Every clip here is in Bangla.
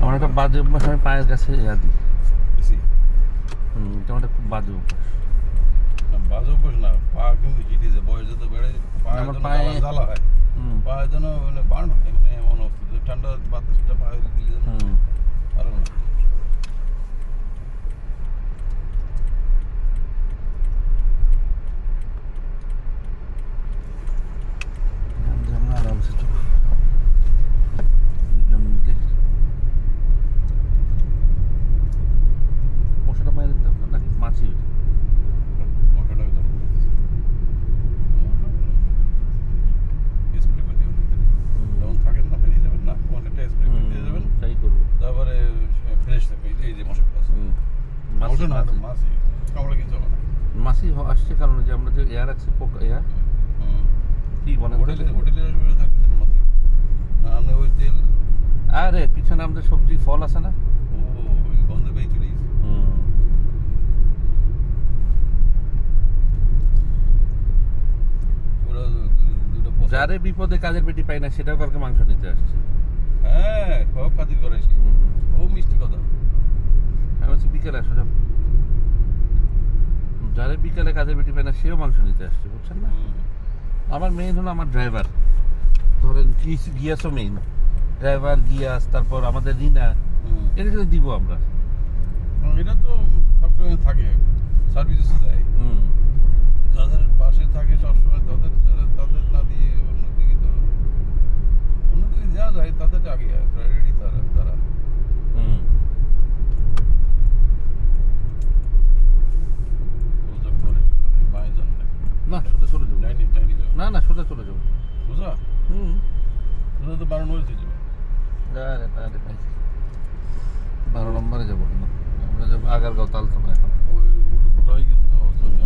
আমার একটা বাজে অভ্যাস আমি পায়ের কাছে ইয়া দিই। হুম এটা আমার খুব বাজে অভ্যাস। না, বাজে অভ্যাস না পা কিন্তু হিটে যায় বয়স যত বেড়ে পায়ের জন্য জ্বালা- হয়। পায়ের জন্য মানে বার্ন হয় মানে এমন অবস্থা ঠান্ডা বাতাসটা পায়ে দিলে আরও না আমরা আরামসে চলো দুজন মিলে মশাটা বাইরে দিতাম না নাকি মাছি ওটা? মশাটা ভিতরে স্প্রে করে দিয়ে যেমন থাকেন না বেরিয়ে যাবেন না তোমার একটা স্প্রে করে দিয়ে যাবেন হুম, তাই করব তারপরে ফ্রেশ থাকবে এই- এই যে মশা আছে হুম। মাছি মশা না মাছি। মাছি কামড়া কিছু হবে না মাছি হ- আসছে কারণ যে আমরা যে এয়ার রাখছি পোকা এয়ার হুম। কি বলেন তো? হোটেলে হোটেলে আসবে থাকবে তার মাছি না আপনি ওই তেল আরে পিছনে আমাদের ফল আছে না? যারে বিপদে কাজের বেটি পাই না সেটাও কালকে মাংস নিতে আসছে। হ্যাঁ খুব খাতির করাইছি ও মিষ্টি কথা। আমি বলছি বিকেলে আসো যাও। যারে বিকেলে কাজের বেটি পাই না সেও মাংস নিতে আসছে বুঝছেন না? আমার মেইন হলো আমার ড্রাইভার ধরেন গিয়াসও মেইন ড্রাইভার গিয়াস তারপর আমাদের রিনা। হুম। তো দিব আমরা। এটা তো সবসময় থাকে সার্ভিসেস দেয়। হুম। যাদের পাশে থাকে সবসময় তাদের তাদের না দিয়ে অন্যদিকে তো অন্যদিকে যা যায় তাদের আগে প্রায়োরিটি তারা তারা হুম ওসব করেছিল এই বাঁয়ে জন্য না সোজা চলে যাব নাইনি নাইনি যাবে না না সোজা চলে যাব বুঝা হুম বুঝা তো বারণ হয়েছে যাবে আরে আরে ভাই বারো নম্বরে যাব কেন আমরা যাব আগারগাঁও তালতলা এখন ওই কোথায় গেছে ও সরি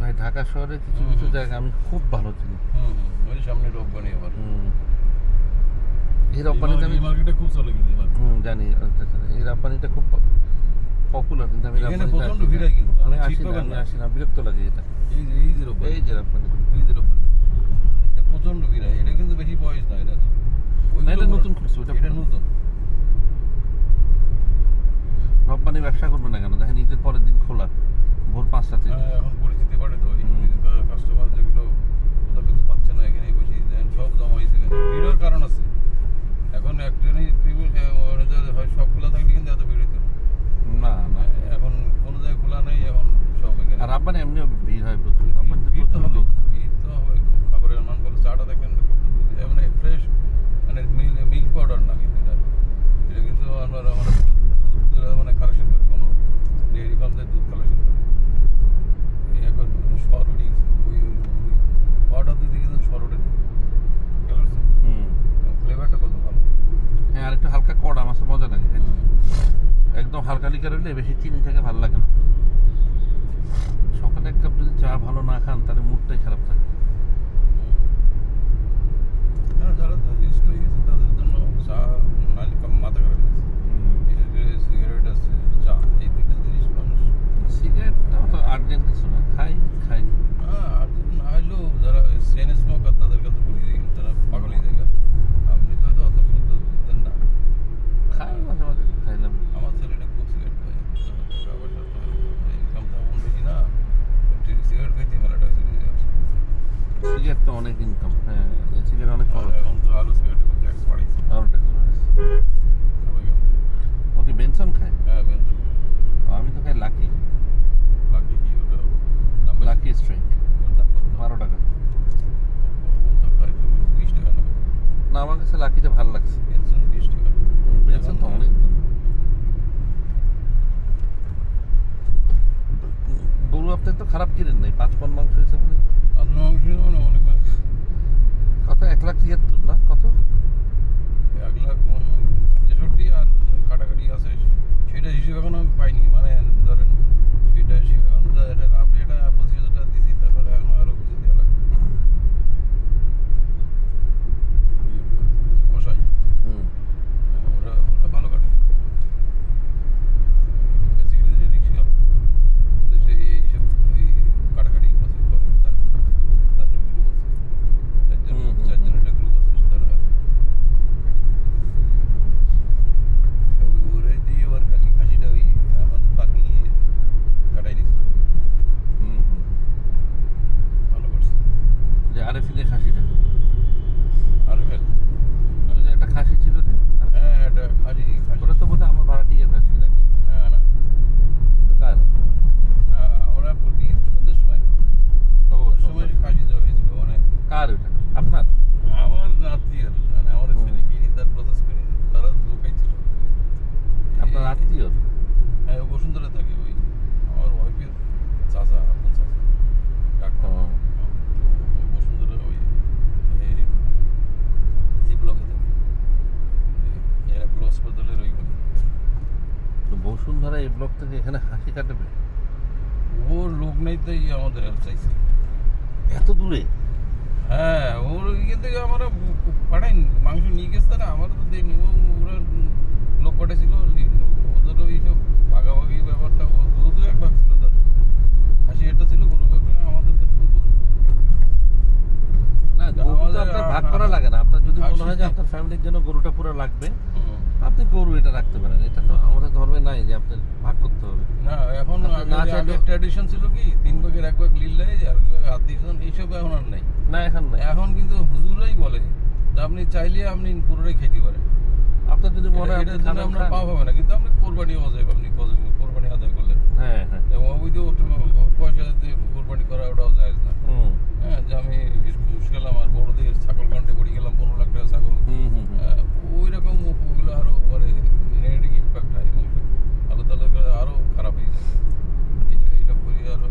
ভাই ঢাকা শহরে কিছু কিছু জায়গা আমি খুব ভালো চিনি। ওই সামনে রোববানি আবার এই রপ্পানিতে আমি মার্কেটে খুব চলে কিন্তু হুম জানি আচ্ছা, আচ্ছা, এই রপ্পানিটা খুব পপুলার কিন্তু আমি না। ভিড় হয় কিন্তু, আমি আসি না আমি আসি না বিরক্ত লাগে এটা। এই যে এই যে রোববানি। এই যে রপ্পানি এই যে রোববানি। এটা প্রচণ্ড ভিড় হয় এটা কিন্তু বেশি বয়স না এটা। না, এটা নতুন করছে, এটা নতুন। রপ্পানি ব্যবসা করবে না কেন? দেখেন ঈদের পরের দিন খোলা। ভোর পাঁচটা থেকে। হ্যাঁ, এখন পরিস্থিতি বাড়ে তো। কাস্টমার যেগুলো ওটা কিন্তু পাচ্ছে না এখানেই বসে দেন সব জমা হয়েছে ভিড়ের কারণ আছে। এখন একজনই হয় সব খোলা থাকলে কিন্তু এত ভিড় হতো না। না এখন কোনো জায়গায় খোলা নেই এখন সব এখানে। আর আপনার এমনিও ভিড় হয় প্রচুর। ভিড় তো হবে ভিড় তো হবে খাবারের মান বলে চাটা দেখবেন কত দুধ মানে ফ্রেশ মানে মিল মিল্ক পাউডার না কিন্তু এটা এটা কিন্তু আমরা আমরা দুধ মানে কালেকশন করি কোনো ডেয়ারি ফার্ম থেকে দুধ কালেকশন করি এই একবার সর উঠে গেছে ওই পাউডার দুধ কিন্তু সর উঠে নেই খেয়াল করছেন হুম ফ্লেভারটা কত ভালো হ্যাঁ আর একটু হালকা কড়া মাছের মজা লাগে খেতে। হুম। একদম হালকা লিকার হলে বেশি চিনি থেকে থেকে এখানে হাসি কাটবে ওর লোক নেই তাই আমাদের হেল্প চাইছে। এত দূরে? হ্যাঁ ওর ইয়ে থেকে আমরা পাঠাইনি মাংস নিয়ে গেছে তারা আমারও তো দেয়নি। ওরা লোক পাঠাইছিল ওদের ওই সব ভাগাভাগি ব্যাপারটা গরু তো এক ভাগ ছিল তার। খাসি একটা ছিল গরু ভাগ আমাদের তো শুধু। না গরু আমাদের- আপনার ভাগ করা লাগে না। আপনার যদি মনে হয় যে আপনার ফ্যামিলির জন্য গরুটা পুরো লাগবে। আপনি গরু এটা রাখতে পারেন। এটা তো আমাদের ধর্মে নাই যে আপনার ভাগ করতে হবে। না এখন না চাইলেও- ট্র্যাডিশন ছিল কি? তিন ভাগের এক ভাগ লিল আর এইসব এখন আর নাই। না এখন নাই। এখন কিন্তু হুজুরাই বলে যে আপনি চাইলে আপনি পুরোটাই খেতে পারেন। আপনার যদি মনে হয় আমরা পাপ হবে না কিন্তু আপনি কোরবানি অজায় আপনি কোরবানি আদায় করলেন। হ্যাঁ হ্যাঁ। এবং অবৈধ পয়সা দিয়ে কোরবানি করা ওটাও যায় না। হ্যাঁ যে আমি ঘুষ গেলাম আর বড় দিয়ে ছাগল কান্টে পড়ে গেলাম পনেরো লাখ টাকা ছাগল। হ্যাঁ, ওই রকম ওগুলো আরও মানে নেগেটিভ ইম্প্যাক্ট হয় এবং আল্লাহ তালা আরও খারাপ হয়ে যায় এই- এইসব করি আরও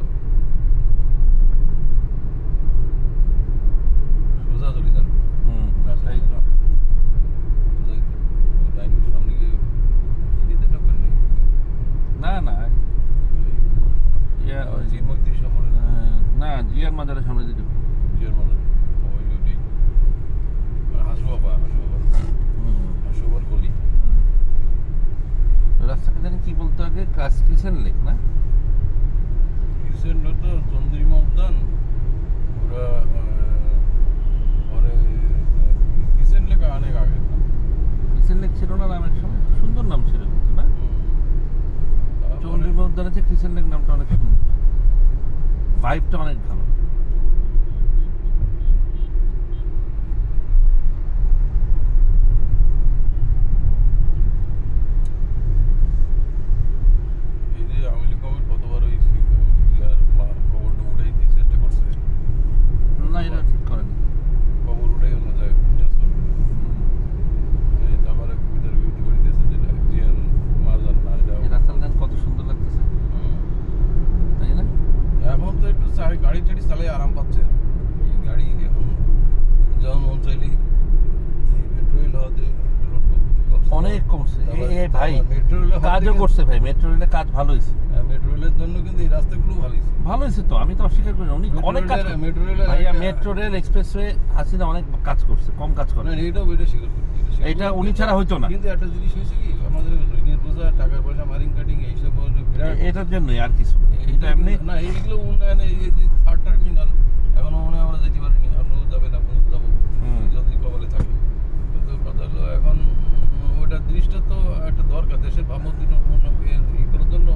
সোজা চলে যান হুম না, তাই তো। সোজা ডাইনিং সামনে গিয়ে নিজেদের ঢোকেন নি না না ইয়া ওই- চিন্মৈত্রী সময় আহ, না জিয়ার মাজারের সামনে যেতে মানে ওই ওইটাই হাসু বাবা হাসু বাবা হুম হাসু বাবার গলি। রাস্তাটা জানি কি বলতে আগে? কাজ কিছেন লেখ না রিসেন্ট তো চন্দ্রিমা উদ্যান ওরা পরে কিসেন লেখা অনেক আগে কিসেন লেক ছিল না নামের সময় সুন্দর নাম ছিল কিন্তু না চন্দ্রিমা উদ্যান আছে কিসেন লেক নামটা অনেক সুন্দর ভাইবটা অনেক ভালো এই যে আওয়ামী কমিট কতবার ওই ইয়ার কবরটা উঠাইতে চেষ্টা করছে না এটা ঠিক করেনি কবর উঠাই অন্য যায় চাষ করবে এই তারপরে কবিতার বিবৃতি করে দিয়েছে যেটা জিয়ার মারজান না এটা এই রাস্তার গান কত সুন্দর লাগতেছে হুম। তাই না এখন তো একটু চা- গাড়ি টাড়ি চালিয়ে আরাম পাচ্ছে এই গাড়ি এখন যখন মন চাইলেই পেট্রোল হওয়াতে লোড কমছে। অনেক এ ভাই কাজও করছে ভাই মেট্রো রেলের কাজ ভালো হয়েছে হ্যাঁ, মেট্রো রেলের জন্য কিন্তু এই রাস্তাগুলো ভালো হয়েছে ভালো হয়েছে তো আমি তো অস্বীকার করি উনি অনেক কাজ। মেট্রো ভাইয়া মেট্রো রেল এক্সপ্রেসওয়ে হাসিনা অনেক কাজ করছে কম কাজ করে না, এটাও এটা স্বীকার করি, এটা এটা। উনি ছাড়া হইতো না। কিন্তু একটা জিনিস হয়েছে কি আমাদের ঋণের বোঝা টাকা পয়সা মারিং কাটিং এইসব এটার জন্যই আর কিছু। এটা এমনি না এইগুলো উন্নয়নে এই যে থার্ড টার্মিনাল এখনও মনে হয় আমরা যেতে পারিনি আরও যাবে না কোনো যাব হুম। যদি কবলে থাকে কিন্তু কথা হলো এখন ওইটা জিনিসটা তো একটা দরকার দেশের ভাবমূর্তি করার জন্য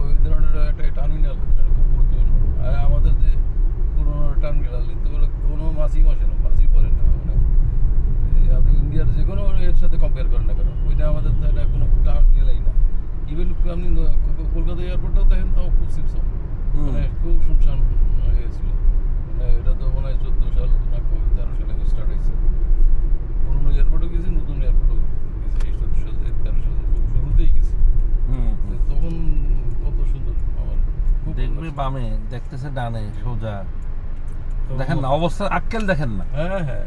ওই ধরনের একটা টার্মিনাল এটা খুব গুরুত্বপূর্ণ আর আমাদের যে পুরোনো টার্মিনাল তো বলে কোনো মাসই বসে না মাসই পড়ে না মানে এই আপনি ইন্ডিয়ার যে কোনো এর সাথে কম্পেয়ার করেন না কেন ওইটা আমাদের তো এটা কোনো টার্মিনালই না ইভেন আপনি ন- কো- কলকাতা এয়ারপোর্টটাও দেখেন তাও খুব সিমসম হুম। মানে খুব শুনশান হয়েছিল মানে এটা তো মনে হয় চোদ্দ সাল না কবে তেরো সালে স্টার্ট হয়েছে পুরোনো এয়ারপোর্টও গেছি নতুন এয়ারপোর্টও গেছি এই চোদ্দ সাল থেকে তেরো সাল থেকে শুরুতেই গেছি হুম, তো হুম। তখন কত সুন্দর আমার খুব ভালো দেখবে লাগছে। বামে দেখতেছে ডানে সোজা। দেখেন না অবস্থা আক্কেল দেখেন না। হ্যাঁ হ্যাঁ।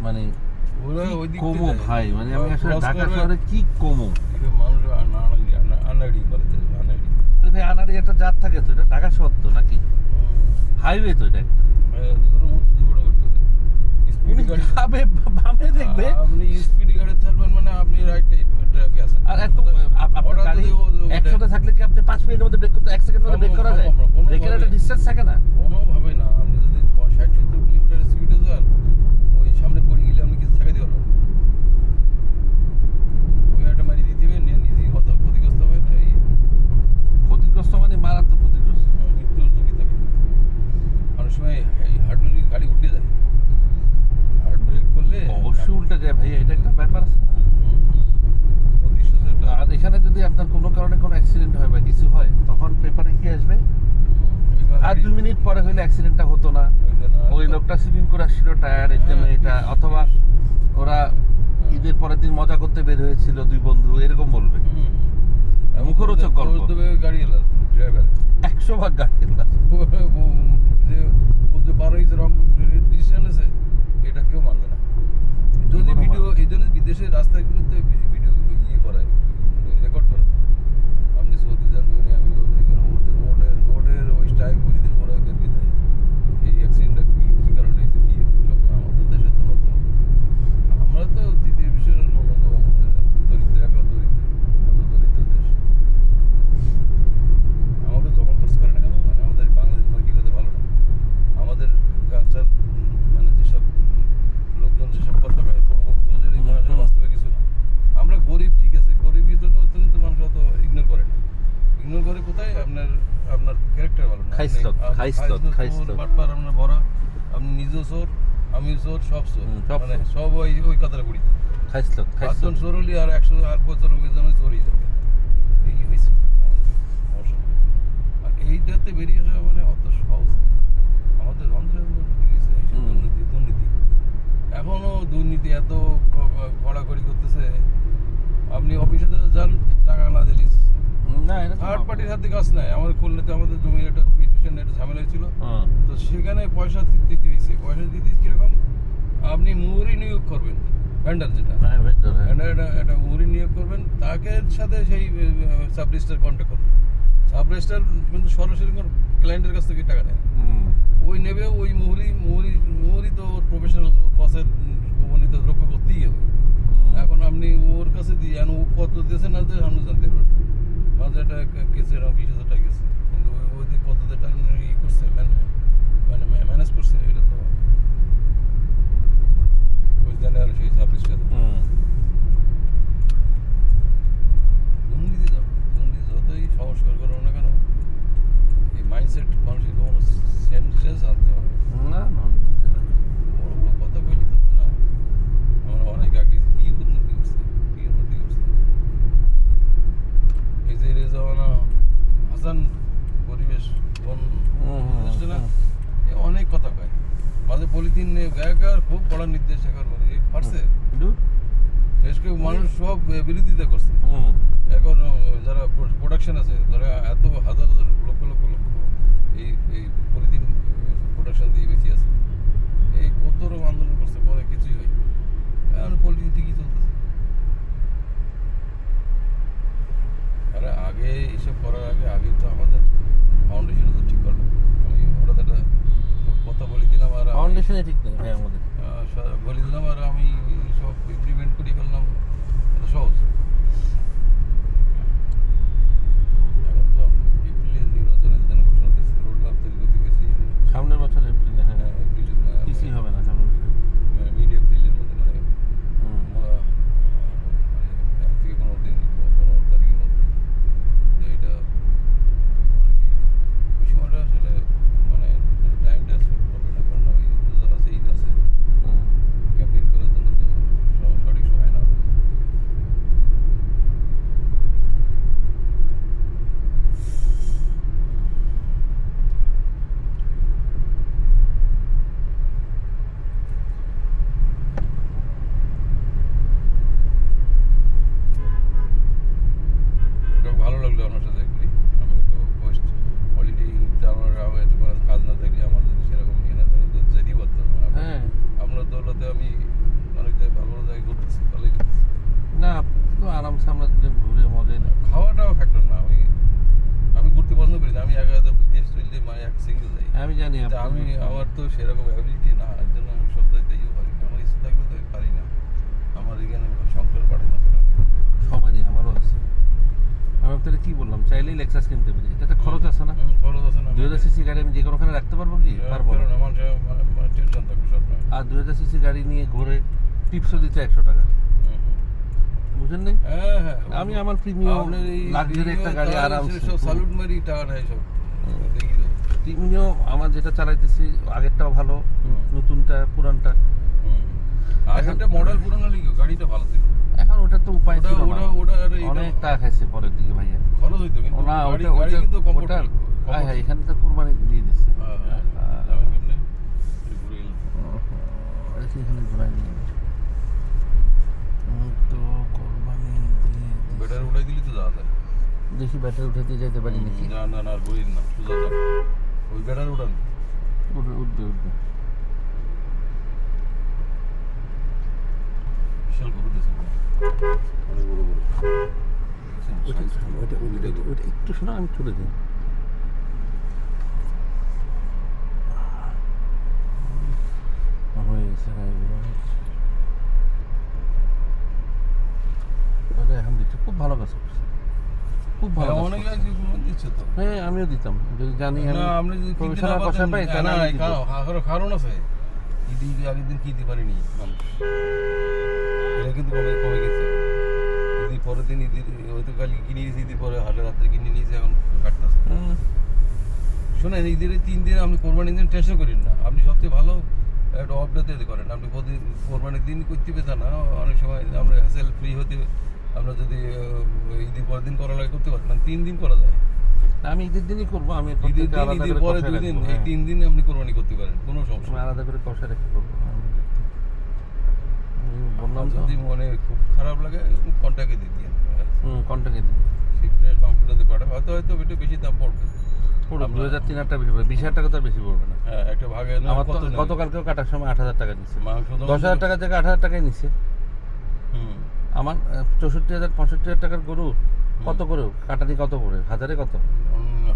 মানে কমো ভাই? মানে আমি আসলে ঢাকা শহরে কি কমো? মানুষ আনাড়ি বলে আনাড়ি। ভাই আনাড়ি একটা জাত থাকে তো এটা ঢাকা শহর তো নাকি? হাইওয়ে তো এটা। গাড়ি- বামে দেখবে। আপনি স্পিড গাড়ি চালাবেন মানে আপনি রাইট আর এত আপনার গাড়ি ও- একসাথে থাকলে কি আপনি পাঁচ মিনিটের মধ্যে ব্রেক করতে এক সেকেন্ডের মধ্যে ব্রেক করা যায়? ব্রেকের একটা। ডিস্টেন্স থাকে না আপনি যদি ষাট সত্তর কিলোমিটার স্পিডে যান ওই সামনে পড়ে গেলে আপনি কিছু ঠেকাতে পারবেন না। ওই একটা মারি দিতে হবে নিয়ে নিজেই হত ক্ষতিগ্রস্ত হবে না এই ক্ষতিগ্রস্ত মানে মারাত্মক ক্ষতিগ্রস্ত মৃত্যুর ঝুঁকি থাকে অনেক সময় এই হার্ট ব্রেক গাড়ি উল্টে যায় হার্ট ব্রেক করলে অবশ্যই উল্টে যায় ভাই এটা একটা ব্যাপার আছে না প্রতিশোধ একটা আর এখানে যদি আপনার কোনো কারণে কোনো অ্যাক্সিডেন্ট হয় বা কিছু হয় তখন পেপারে কি আসবে আর দুই মিনিট পরে হইলে অ্যাক্সিডেন্টটা হতো না ওই লোকটা সুইমিং করে আসছিল টায়ারের জন্য এটা অথবা ওরা ঈদের পরের দিন মজা করতে বের হয়েছিল দুই বন্ধু এরকম বলবে মুখরোচক গল্প। গাড়ি এলার ড্রাইভার একশো ভাগ গাড়ি যে ও যে বারোই যে রং ডিসিশন আছে এটা কেউ মানবে না যদি ভিডিও এই জন্য বিদেশের রাস্তাগুলোতে ভিডিও ইয়ে করায় রেকর্ড করে সৌদি যান আমি রোডের রোডের ওই স্টাইল করে দিলে ওরা এই অ্যাক্সিডেন্টটা কি কী কারণে হয়েছে কী সব আমাদের দেশে তো হতো আমরা তো তৃতীয় বিশ্বের অন্যতম দরিদ্র এখন দরিদ্র এত দরিদ্র দেশ আমাকে যখন খরচ করে না কেন মানে আমাদের বাংলাদেশ নৈতিকতা ভালো না আমাদের কালচার মানে যেসব লোকজন যেসব কথা কয় বড় বড় বুঝে হুম, আসলে হুম। বাস্তবে কিছু না আমরা গরিব ঠিক আছে গরিব জন্য তো মানুষ অত ইগনোর করে না ইগনোর করে কোথায় আপনার আপনার আপনি-। বাটপার নিজেও চোর আমি চোর সব চোর। মানে সব ওই ওই কথাটা করি খাইছিল পাঁচজন চোর হলে আর একশো আর পঁচাত্তর জন চোরই যাবে এই হয়েছে আর এইটাতে বেরিয়ে আসা মানে অত সহজ আমাদের রন্ধ্রের মধ্যে গেছে দুর্নীতি দুর্নীতি। এখনও দুর্নীতি এত কড়াকড়ি করতেছে। আপনি অফিসে যান টাকা না। পার্টির হাতে কাজ নাই। আমার খুলনাতে আমাদের জমির একটা পিটিশন একটা ঝামেলা হয়েছিল। হ্যাঁ। তো সেখানে পয়সা দিতে হয়েছে। পয়সা দিতে কীরকম? আপনি মুহুরি নিয়োগ করবেন ভেন্ডার যেটা। হ্যাঁ, হ্যাঁ। একটা মুহুরি নিয়োগ করবেন তাকে সাথে সেই সাব রেজিস্টার কন্ট্যাক্ট করবেন। সাব রেজিস্টার কিন্তু সরাসরি কোনো ক্লায়েন্টের কাছ থেকে টাকা নেয় ওই নেবে ওই মুহুরি মুহুরি মুহুরি তো ওর প্রফেশনাল বসের গোপনীয়তা রক্ষা করতেই হবে। এখন আপনি ওর কাছে দিয়ে কত দিয়েছে না দিয়েছে আমরা জানতে পারবেন না মাঝে একটা কেসে এরকম বিশ হাজার টাকা গেছে কিন্তু ওই ওই দিকে কত টাকা ই করছে মানে মানে ম্যানেজ করছে এটা তো ওই জানে আর সেই ছাব্বিশ হাজার হুম। দুর্নীতি যাবে দুর্নীতি যতই সংস্কার করো না কেন এই মাইন্ডসেট মানুষের কোনো সেন্স আনতে হবে না না বড় বড় কথা বলি তো হবে না আমরা অনেক আগে কি উন্নতি করছে কি উন্নতি করছে এই যে রে জমানা হাসান পরিবেশ বন হুম, হুম, দেশটা না হুম। এ অনেক কথা কয় মাঝে পলিথিন নিয়ে গায়কার খুব কড়া নির্দেশ এখন মানে এই পারছে দূর। শেষ করে মানুষ সব বিরোধিতা করছে। এখন যারা প্রোডাকশন আছে যারা এত হাজার হাজার লক্ষ লক্ষ লক্ষ এই এই পলিথিন প্রোডাকশন দিয়ে বেশি আছে। এই কত রকম আন্দোলন করছে পরে কিছুই হয়নি এখন পলিথিন ঠিকই চলতেছে। আরে আগে এসব করার আগে আগে তো আমাদের ফাউন্ডেশনও তো ঠিক করা লাগবে। আমি হঠাৎ একটা কথা বলে দিলাম আর ফাউন্ডেশনে ঠিক নেই ভাই আমাদের। বলে দিলাম আর আমি সব ইমপ্লিমেন্ট করে ফেললাম। এটা সহজ এখন তো এপ্রিলের নির্বাচনের জন্য ঘোষণা দিয়েছে রোড ম্যাপ তৈরি করতে গেছি সামনের বছর এপ্রিলে হ্যাঁ এপ্রিলের কিছুই হবে না সামনের বছর মিড এপ্রিলের মধ্যে মানে হুম। আহ, মানে এক থেকে পনেরো দিন পনেরো তারিখের মধ্যে তো এটা মানে কি ওই সময়টা আসলে মানে টাইমটা শুট হবে না কারণ ওই রোজা আছে ঈদ আছে হুম। ক্যাম্পেইন করার জন্য তো স- সঠিক সময় না যাক, ভালো লাগল আপনার সাথে একটি আমি একটু পোস্ট হলিডে আমার আমার একটু করে কাজ না থাকলে আমার যদি সেরকম ইয়ে না থাকলে তো যেতেই পারতাম না। আপনার- হ্যাঁ আপনার দৌলতে আমি অনেক জায়গায় ভালো ভালো জায়গায় করতেছি ভালোই লাগতেছে। না তো আরামসে আমরা দুজন ঘুরে মজাই না খাওয়াটাও ফ্যাক্টর না আমি আমি ঘুরতে পছন্দ করি না আমি একা একা বিদেশ চললে মানে এক সিঙ্গেল যাই আমি জানি তা আপনি- আমি আমার তো সেরকম অ্যাবিলিটি না এর জন্য আমি সব জায়গায় ইয়েও পারি না আমার ইচ্ছে থাকলে তো আমি পারি না আমার এখানে সংসার পারে না সেটা সবারই আমারও আছে আপনাকে কি বললাম? চাইলেই লেক্সাস কিনতে পারি। এটা একটা খরচ আছে না? খরচ আছে না দুই হাজার সিসি গাড়ি আমি যে কোনোখানে রাখতে পারব কি? পারব না। আর দুই হাজার সিসি গাড়ি নিয়ে ঘুরে টিপসও দিচ্ছে একশো টাকা। বুঝেন নাই হ্যাঁ হ্যাঁ আমি আমার প্রিমিয়াম লাক্সারি একটা গাড়ি তাহলে আরামসে। সব স্যালুট মারি টাকা নেয় সব। প্রিমিয়াম আমার যেটা চালাইতেছি আগেরটাও ভালো নতুনটা পুরানটা। আগেরটা মডেল পুরোনো লিখো গাড়িটা ভালো ছিল। এখন ওটা তো উপায় ছিল ওটা না অনেক টাকা খাইছে পরের দিকে ভাইয়া। খরচ হইতো কিন্তু না ওটা ওটা কিন্তু ওটা হ্যাঁ হ্যাঁ এখানে তো কোরবানি দিয়ে দিচ্ছে। হ্যাঁ হ্যাঁ দেখি এখানে ঘোরাই নিয়ে তো কোরবানি দিয়ে দিছে। ব্যাটারি উঠাই দিলি তো যাওয়া যায়। দেখি ব্যাটারি উঠাতে যেতে পারি নাকি? না না না আর বইন না। সোজা ওই ব্যাটারি উঠান। উঠবে উঠবে। বিশাল গরু দিয়েছে অনেক বড় বড় ওইটা ওইটা- ওইটা একটু শোনো আমি চলে যাই। ওটা খুব ভালো কাজ করছে খুব ভালো অনেক। দিচ্ছে তো। হ্যাঁ আমিও দিতাম। যদি জানি আমি না আপনি যদি প্রফেশনাল কষা পাই পারেন, তাহলে। কারণ- আছে। ঈদি আগের দিন কিনতে পারিনি মানুষ। এটা কিন্তু কমে কমে গেছে। ঈদি পরের দিন ঈদি হয়তো কাল কিনে নিয়েছি ঈদের পরে হাটে রাত্রে কিনে নিয়েছি এখন কাটতেছে। শোনেন ঈদের তিন দিন আপনি কোরবানির দিন টেনশন করেন না। আপনি সবচেয়ে ভালো একটা অফ ডেতে করেন। আপনি প্রতিদিন কোরবানির দিন করতে পেতেন না। অনেক সময় আমরা হ্যাসেল ফ্রি হতে আমরা যদি ঈদের পরের দিন করা লাগে করতে পারেন তিন দিন করা যায়। আমি ঈদের দিনই করব। আমি ঈদের দিন ঈদের পরে দুই দিন এই হ্যাঁ। তিন দিন আপনি কোরবানি করতে পারেন। কোনো সমস্যা আলাদা করে কষা রেখে করব। বললাম যদি মনে খুব খারাপ লাগে কন্ট্যাক্টে দিয়ে দিন হুম দিবি সেই ফ্রেশ পাম্পটাতে পাঠাবে হয়তো হয়তো একটু বেশি দাম পড়বে। পুরো দুই হাজার তিন হাজার টাকা বেশি পড়বে। বিশ হাজার টাকা তো বেশি পড়বে না। হ্যাঁ একটা ভাগে আমার তো গতকালকেও কাটার সময় আট হাজার টাকা নিচ্ছে দশ হাজার টাকা থেকে আট হাজার টাকাই নিচ্ছে হুম। আমার চৌষট্টি হাজার পঁয়ষট্টি হাজার টাকার গরু কত করে? কাটানি কত পড়ে? হাজারে কত?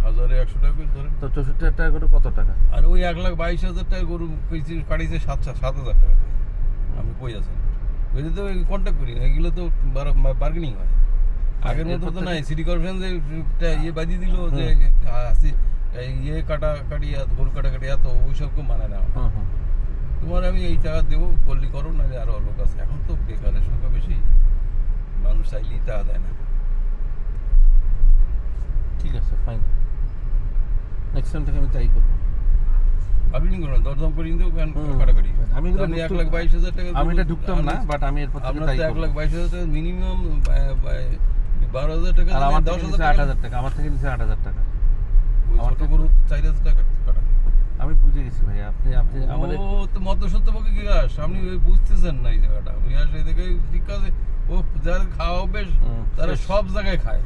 হাজারে একশো টাকা করে ধরেন। তো চৌষট্টি হাজার টাকা গরু কত টাকা? আর ওই এক লাখ বাইশ হাজার টাকা গরু কাটিয়েছে সাত সাত হাজার টাকা। আমি কই আছেন ওইটা তো কন্ট্যাক্ট করি না এগুলো তো বার্গেনিং হয়। আগের মতো তো নাই সিটি কর্পোরেশন যে ইয়ে বাজিয়ে দিল যে আসি ইয়ে কাটা কাটি গরু কাটা কাটি এত ওইসব কেউ মানে না তোমার আমি এই টাকা দেবো করলি করো না আরও লোক আছে। এখন তো বেকারের সংখ্যা বেশি মানুষ চাইলেই টাকা দেয় না। ঠিক আছে ফাইন নেক্সট টাইম থেকে আমি তাই করব। বার্গেনিং করো দরদাম করে কিন্তু কাটাকাটি। আমি এগুলো এক লাখ বাইশ হাজার টাকা আমি এটা ঢুকতাম না বাট আমি এরপর আপনার তো এক লাখ বাইশ হাজার টাকা মিনিমাম বারো হাজার টাকা আর আমার দশ হাজার আট হাজার টাকা আমার থেকে নিচে আট হাজার টাকা। আমার থেকে- গরু চার হাজার টাকা কাটা আমি বুঝে গেছি ভাই আপনি আপনি আমার ও তো মত সত্য পক্ষে কি আস আপনি বুঝতেছেন না এই জায়গাটা। আস এই দেখে ঠিক আছে। ও যারা খাওয়া অভ্যেস তারা সব জায়গায় খায়।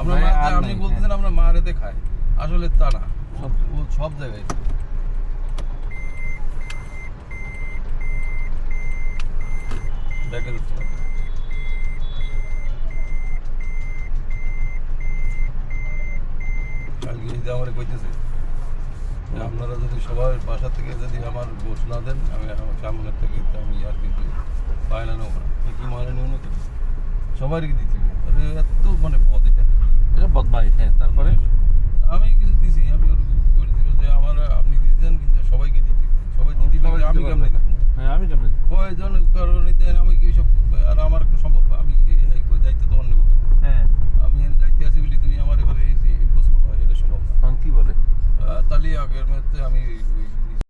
আমরা আর আপনি বলতেছেন আমরা মা রেতে খাই। আসলে তা না। সব- সব জায়গায় দেখা যাচ্ছে না। কালকে আমার কইতেছে আপনারা যদি সবার বাসা থেকে যদি আমার গোস না দেন আমি আমার সামনের থেকে আমি আর কিন্তু বায়না নেব না কি ময়না নেব না সবারই। আরে এত মানে পদ এটা এটা বদমাই হ্যাঁ তারপরে আমি কিছু দিছি আমি ওরকম করে দিব যে আমার আপনি দিতেন কিন্তু সবাইকে হবে। সবাই দিতে আমি কেমনে হ্যাঁ আমি জানি কয়জন কারণে দেন আমি কি সব আর আমার সম্ভব আমি দায়িত্ব তোমার নেব হ্যাঁ। আমি দায়িত্বে আছি বলি তুমি আমার এবারে ইম্পসিবল হয় এটা সম্ভব না। কি বলে? তাহলে আগের মধ্যে আমি